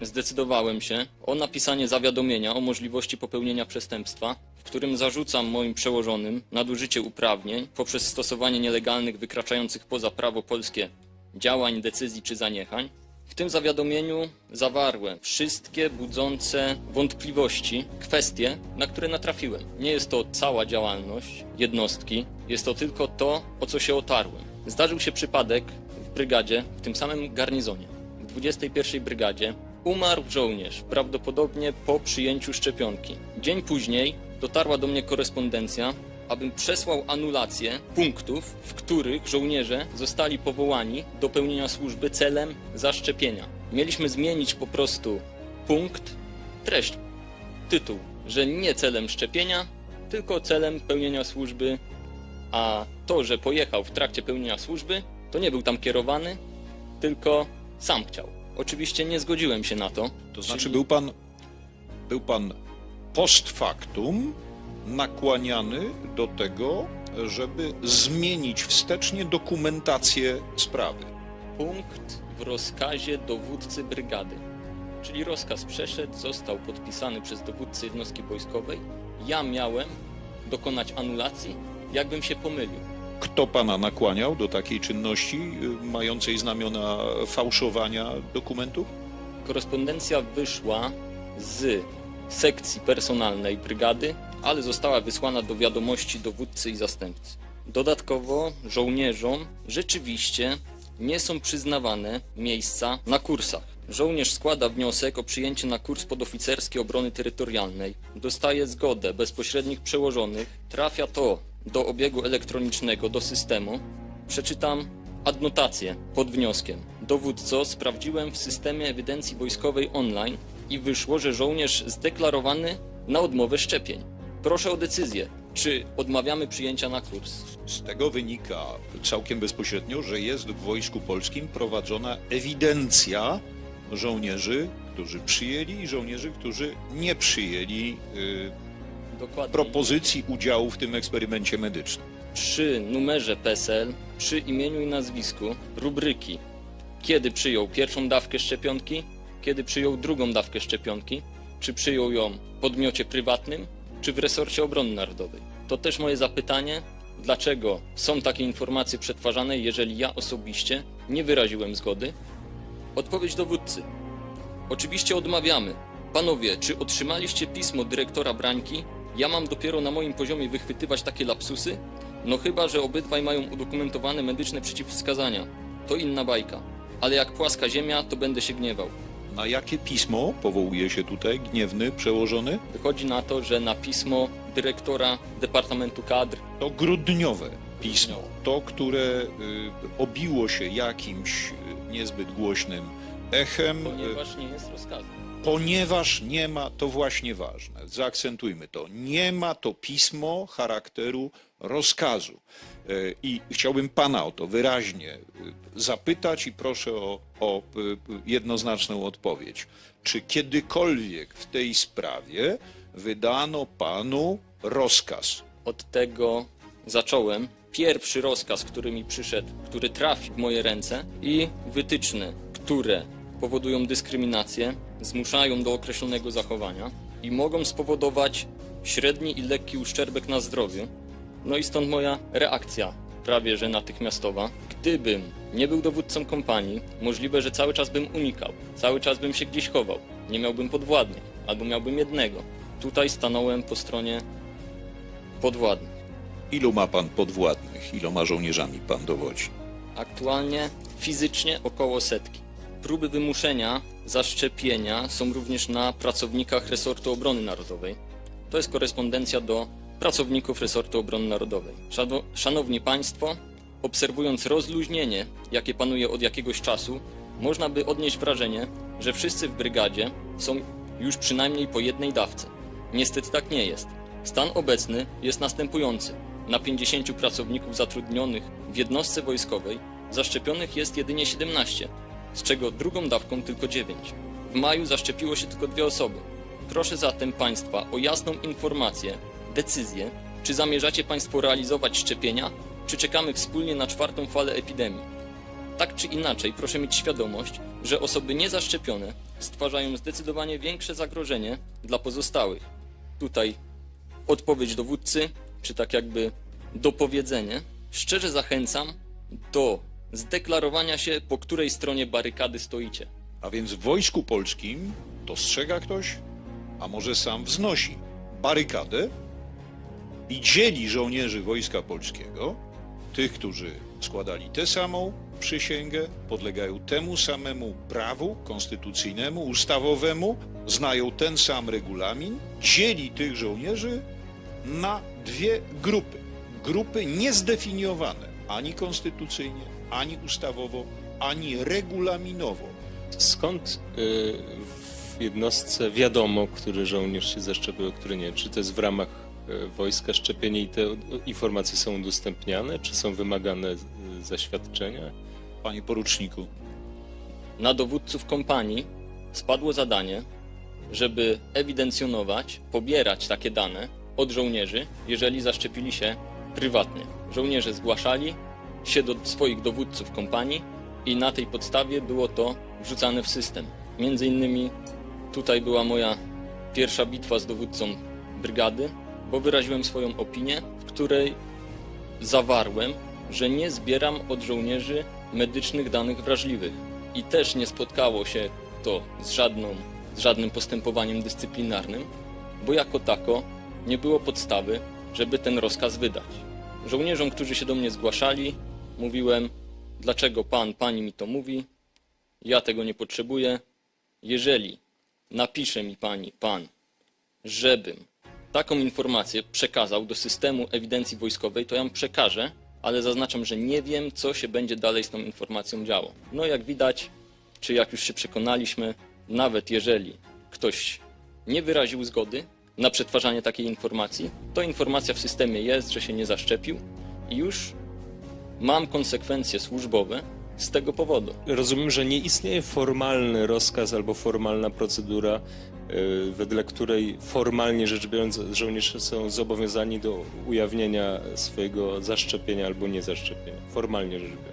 zdecydowałem się o napisanie zawiadomienia o możliwości popełnienia przestępstwa, w którym zarzucam moim przełożonym nadużycie uprawnień poprzez stosowanie nielegalnych, wykraczających poza prawo polskie działań, decyzji czy zaniechań. W tym zawiadomieniu zawarłem wszystkie budzące wątpliwości, kwestie, na które natrafiłem. Nie jest to cała działalność jednostki, jest to tylko to, o co się otarłem. Zdarzył się przypadek w brygadzie, w tym samym garnizonie, w 21 brygadzie. Umarł żołnierz, prawdopodobnie po przyjęciu szczepionki. Dzień później dotarła do mnie korespondencja, abym przesłał anulację punktów, w których żołnierze zostali powołani do pełnienia służby celem zaszczepienia. Mieliśmy zmienić po prostu punkt, treść, tytuł, że nie celem szczepienia, tylko celem pełnienia służby, a to, że pojechał w trakcie pełnienia służby, to nie był tam kierowany, tylko sam chciał. Oczywiście nie zgodziłem się na to. To znaczy czyli- był pan, był pan post factum nakłaniany do tego, żeby zmienić wstecznie dokumentację sprawy. punkt w rozkazie dowódcy brygady. Czyli rozkaz przeszedł, został podpisany przez dowódcę jednostki wojskowej. Ja miałem dokonać anulacji, jakbym się pomylił. Kto pana nakłaniał do takiej czynności y, mającej znamiona fałszowania dokumentów? Korespondencja wyszła z sekcji personalnej brygady, ale została wysłana do wiadomości dowódcy i zastępcy. Dodatkowo żołnierzom rzeczywiście nie są przyznawane miejsca na kursach. Żołnierz składa wniosek o przyjęcie na kurs podoficerski obrony terytorialnej, dostaje zgodę bezpośrednich przełożonych, trafia to do obiegu elektronicznego, do systemu. Przeczytam adnotację pod wnioskiem. Dowódco, sprawdziłem w systemie ewidencji wojskowej online i wyszło, że żołnierz zdeklarowany na odmowę szczepień. Proszę o decyzję, czy odmawiamy przyjęcia na kurs. Z tego wynika całkiem bezpośrednio, że jest w Wojsku Polskim prowadzona ewidencja żołnierzy, którzy przyjęli i żołnierzy, którzy nie przyjęli y, Dokładnie. propozycji udziału w tym eksperymencie medycznym. przy numerze PESEL, przy imieniu i nazwisku, rubryki, kiedy przyjął pierwszą dawkę szczepionki, kiedy przyjął drugą dawkę szczepionki, czy przyjął ją w podmiocie prywatnym, czy w resorcie obrony narodowej. To też moje zapytanie, dlaczego są takie informacje przetwarzane, jeżeli ja osobiście nie wyraziłem zgody? Odpowiedź dowódcy. Oczywiście odmawiamy. Panowie, czy otrzymaliście pismo dyrektora Brańki? Ja mam dopiero na moim poziomie wychwytywać takie lapsusy? No chyba, że obydwaj mają udokumentowane medyczne przeciwwskazania. To inna bajka. Ale jak płaska ziemia, to będę się gniewał. Na jakie pismo powołuje się tutaj gniewny przełożony? Wychodzi na to, że na pismo dyrektora Departamentu Kadr To grudniowe pismo, to, które y, obiło się jakimś y, niezbyt głośnym echem, y, ponieważ nie jest rozkazem. Ponieważ nie ma, to właśnie ważne, zaakcentujmy to, nie ma to pismo charakteru rozkazu. Y, I chciałbym pana o to wyraźnie y, zapytać i proszę o, o y, jednoznaczną odpowiedź. Czy kiedykolwiek w tej sprawie wydano panu rozkaz? Od tego zacząłem. Pierwszy rozkaz, który mi przyszedł, który trafi w moje ręce i wytyczne, które powodują dyskryminację, zmuszają do określonego zachowania i mogą spowodować średni i lekki uszczerbek na zdrowiu. No i stąd moja reakcja, prawie że natychmiastowa. Gdybym nie był dowódcą kompanii, możliwe, że cały czas bym unikał, cały czas bym się gdzieś chował, nie miałbym podwładnych, albo miałbym jednego. Tutaj stanąłem po stronie podwładnych. Ilu ma pan podwładnych? Iloma żołnierzami pan dowodzi? Aktualnie fizycznie około setki. Próby wymuszenia zaszczepienia są również na pracownikach resortu obrony narodowej. To jest korespondencja do pracowników resortu obrony narodowej. Szano- Szanowni Państwo, obserwując rozluźnienie, jakie panuje od jakiegoś czasu, można by odnieść wrażenie, że wszyscy w brygadzie są już przynajmniej po jednej dawce. Niestety tak nie jest. Stan obecny jest następujący. Na 50 pracowników zatrudnionych w jednostce wojskowej zaszczepionych jest jedynie 17, z czego drugą dawką tylko 9. W maju zaszczepiło się tylko dwie osoby. Proszę zatem Państwa o jasną informację, decyzję, czy zamierzacie Państwo realizować szczepienia, czy czekamy wspólnie na czwartą falę epidemii. Tak czy inaczej, proszę mieć świadomość, że osoby niezaszczepione stwarzają zdecydowanie większe zagrożenie dla pozostałych. Tutaj odpowiedź dowódcy, czy tak jakby dopowiedzenie. Szczerze zachęcam do zdeklarowania się, po której stronie barykady stoicie. A więc w Wojsku Polskim dostrzega ktoś, a może sam wznosi barykadę i dzieli żołnierzy Wojska Polskiego, tych, którzy składali tę samą przysięgę, podlegają temu samemu prawu konstytucyjnemu, ustawowemu, znają ten sam regulamin, dzieli tych żołnierzy na dwie grupy. Grupy niezdefiniowane ani konstytucyjnie, ani ustawowo, ani regulaminowo. Skąd y, w jednostce wiadomo, który żołnierz się zaszczepił, a który nie? Czy to jest w ramach y, wojska szczepienie i te informacje są udostępniane, czy są wymagane y, zaświadczenia? Panie poruczniku, Na dowódców kompanii spadło zadanie, żeby ewidencjonować, pobierać takie dane od żołnierzy, jeżeli zaszczepili się prywatnie. Żołnierze zgłaszali się do swoich dowódców kompanii i na tej podstawie było to wrzucane w system. Między innymi tutaj była moja pierwsza bitwa z dowódcą brygady, bo wyraziłem swoją opinię, w której zawarłem, że nie zbieram od żołnierzy medycznych danych wrażliwych. I też nie spotkało się to z, żadną, z żadnym postępowaniem dyscyplinarnym, bo jako tako nie było podstawy, żeby ten rozkaz wydać. Żołnierzom, którzy się do mnie zgłaszali, mówiłem, dlaczego pan, pani mi to mówi, ja tego nie potrzebuję. Jeżeli napisze mi pani, pan, żebym taką informację przekazał do systemu ewidencji wojskowej, to ja ją przekażę, ale zaznaczam, że nie wiem, co się będzie dalej z tą informacją działo. No jak widać, czy jak już się przekonaliśmy, nawet jeżeli ktoś nie wyraził zgody na przetwarzanie takiej informacji, to informacja w systemie jest, że się nie zaszczepił i już mam konsekwencje służbowe z tego powodu. Rozumiem, że nie istnieje formalny rozkaz albo formalna procedura, y, wedle której formalnie rzecz biorąc żołnierze są zobowiązani do ujawnienia swojego zaszczepienia albo niezaszczepienia. Formalnie rzecz biorąc.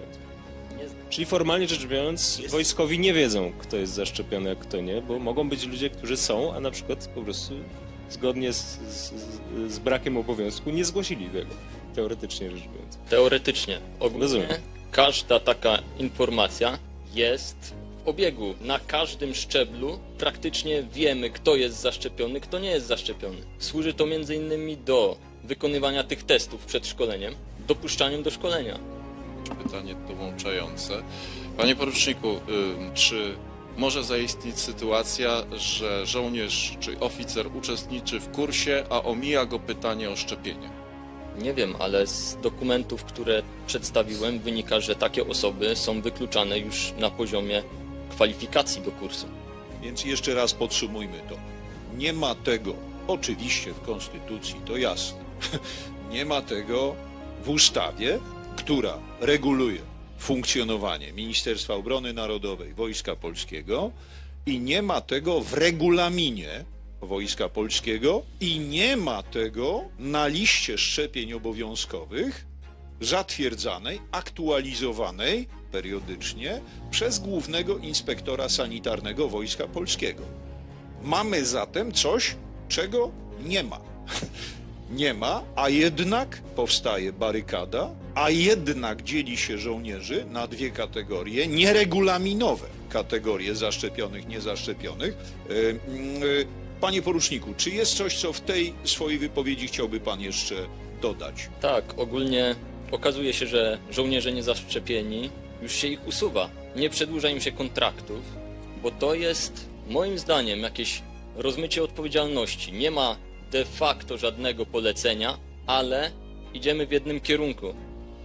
Czyli formalnie rzecz biorąc, Jest. wojskowi nie wiedzą, kto jest zaszczepiony, a kto nie, bo mogą być ludzie, którzy są, a na przykład po prostu zgodnie z, z, z- z brakiem obowiązku nie zgłosili tego, teoretycznie rzecz biorąc. Teoretycznie. Ogólnie Rozumiem. każda taka informacja jest w obiegu. Na każdym szczeblu praktycznie wiemy, kto jest zaszczepiony, kto nie jest zaszczepiony. Służy to między innymi do wykonywania tych testów przed szkoleniem, dopuszczaniem do szkolenia. pytanie dołączające. Panie poruczniku, czy może zaistnieć sytuacja, że żołnierz czy oficer uczestniczy w kursie, a omija go pytanie o szczepienie? Nie wiem, ale z dokumentów, które przedstawiłem, wynika, że takie osoby są wykluczane już na poziomie kwalifikacji do kursu. Więc jeszcze raz podsumujmy to. Nie ma tego, oczywiście w Konstytucji, to jasne, nie ma tego w ustawie, która reguluje funkcjonowanie Ministerstwa Obrony Narodowej, Wojska Polskiego i nie ma tego w regulaminie Wojska Polskiego i nie ma tego na liście szczepień obowiązkowych zatwierdzanej, aktualizowanej periodycznie przez głównego inspektora sanitarnego Wojska Polskiego. Mamy zatem coś, czego nie ma. Nie ma, a jednak powstaje barykada, a jednak dzieli się żołnierzy na dwie kategorie nieregulaminowe kategorie zaszczepionych, niezaszczepionych. E, mm, e, Panie poruczniku, czy jest coś, co w tej swojej wypowiedzi chciałby pan jeszcze dodać? Tak, ogólnie okazuje się, że żołnierze niezaszczepieni już się ich usuwa. Nie przedłuża im się kontraktów, bo to jest moim zdaniem jakieś rozmycie odpowiedzialności. Nie ma de facto żadnego polecenia, ale idziemy w jednym kierunku.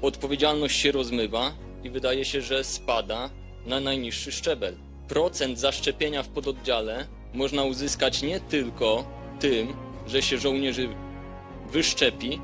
Odpowiedzialność się rozmywa i wydaje się, że spada na najniższy szczebel. Procent zaszczepienia w pododdziale można uzyskać nie tylko tym, że się żołnierzy wyszczepi,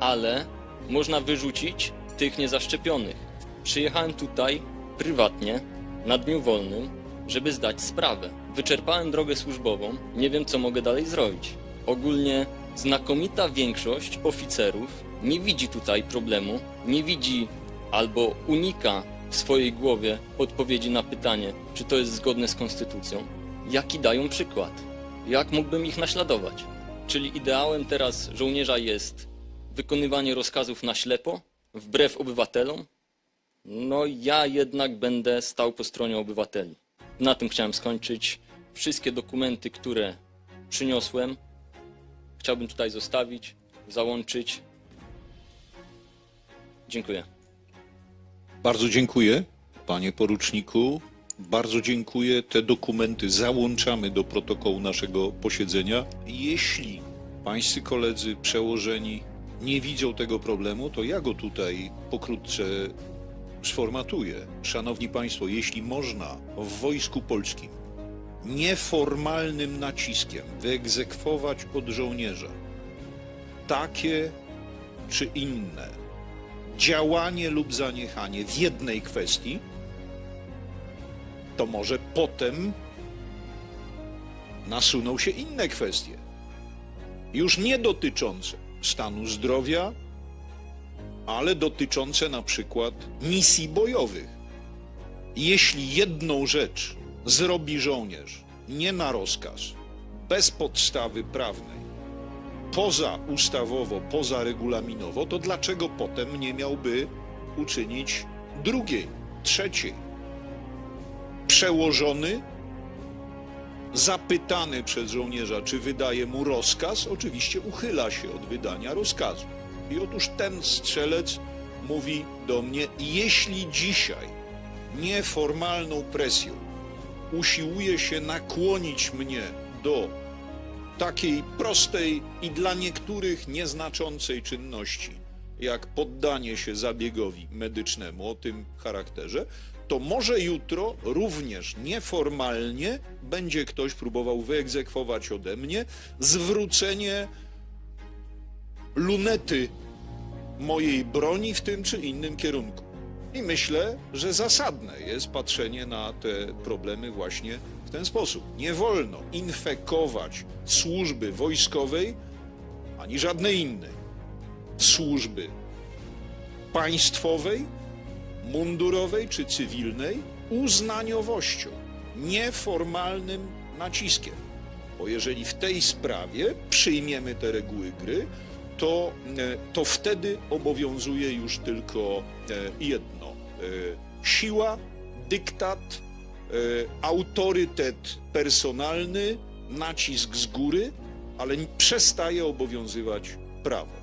ale można wyrzucić tych niezaszczepionych. Przyjechałem tutaj prywatnie, na dniu wolnym, żeby zdać sprawę. Wyczerpałem drogę służbową, nie wiem co mogę dalej zrobić. Ogólnie znakomita większość oficerów nie widzi tutaj problemu, nie widzi albo unika w swojej głowie odpowiedzi na pytanie, czy to jest zgodne z konstytucją, jaki dają przykład. Jak mógłbym ich naśladować? Czyli ideałem teraz żołnierza jest wykonywanie rozkazów na ślepo, wbrew obywatelom? No ja jednak będę stał po stronie obywateli. Na tym chciałem skończyć. Wszystkie dokumenty, które przyniosłem, chciałbym tutaj zostawić, załączyć. Dziękuję. Bardzo dziękuję, panie poruczniku. Bardzo dziękuję. Te dokumenty załączamy do protokołu naszego posiedzenia. Jeśli pańscy koledzy przełożeni nie widzą tego problemu, to ja go tutaj pokrótce sformatuję. Szanowni Państwo, jeśli można w Wojsku Polskim nieformalnym naciskiem wyegzekwować od żołnierza takie czy inne działanie lub zaniechanie w jednej kwestii, to może potem nasuną się inne kwestie, już nie dotyczące stanu zdrowia, ale dotyczące na przykład misji bojowych. Jeśli jedną rzecz zrobi żołnierz nie na rozkaz, bez podstawy prawnej, poza ustawowo, poza regulaminowo, to dlaczego potem nie miałby uczynić drugiej, trzeciej? Przełożony, zapytany przez żołnierza, czy wydaje mu rozkaz, oczywiście uchyla się od wydania rozkazu. I otóż ten strzelec mówi do mnie: Jeśli dzisiaj nieformalną presją usiłuje się nakłonić mnie do takiej prostej i dla niektórych nieznaczącej czynności, jak poddanie się zabiegowi medycznemu o tym charakterze, to może jutro również nieformalnie będzie ktoś próbował wyegzekwować ode mnie zwrócenie lunety mojej broni w tym czy innym kierunku. I myślę, że zasadne jest patrzenie na te problemy właśnie w ten sposób. Nie wolno infekować służby wojskowej ani żadnej innej służby państwowej, mundurowej czy cywilnej uznaniowością, nieformalnym naciskiem. Bo jeżeli w tej sprawie przyjmiemy te reguły gry, to, e, to wtedy obowiązuje już tylko e, jedno: e, siła, dyktat, autorytet personalny, nacisk z góry, ale przestaje obowiązywać prawo.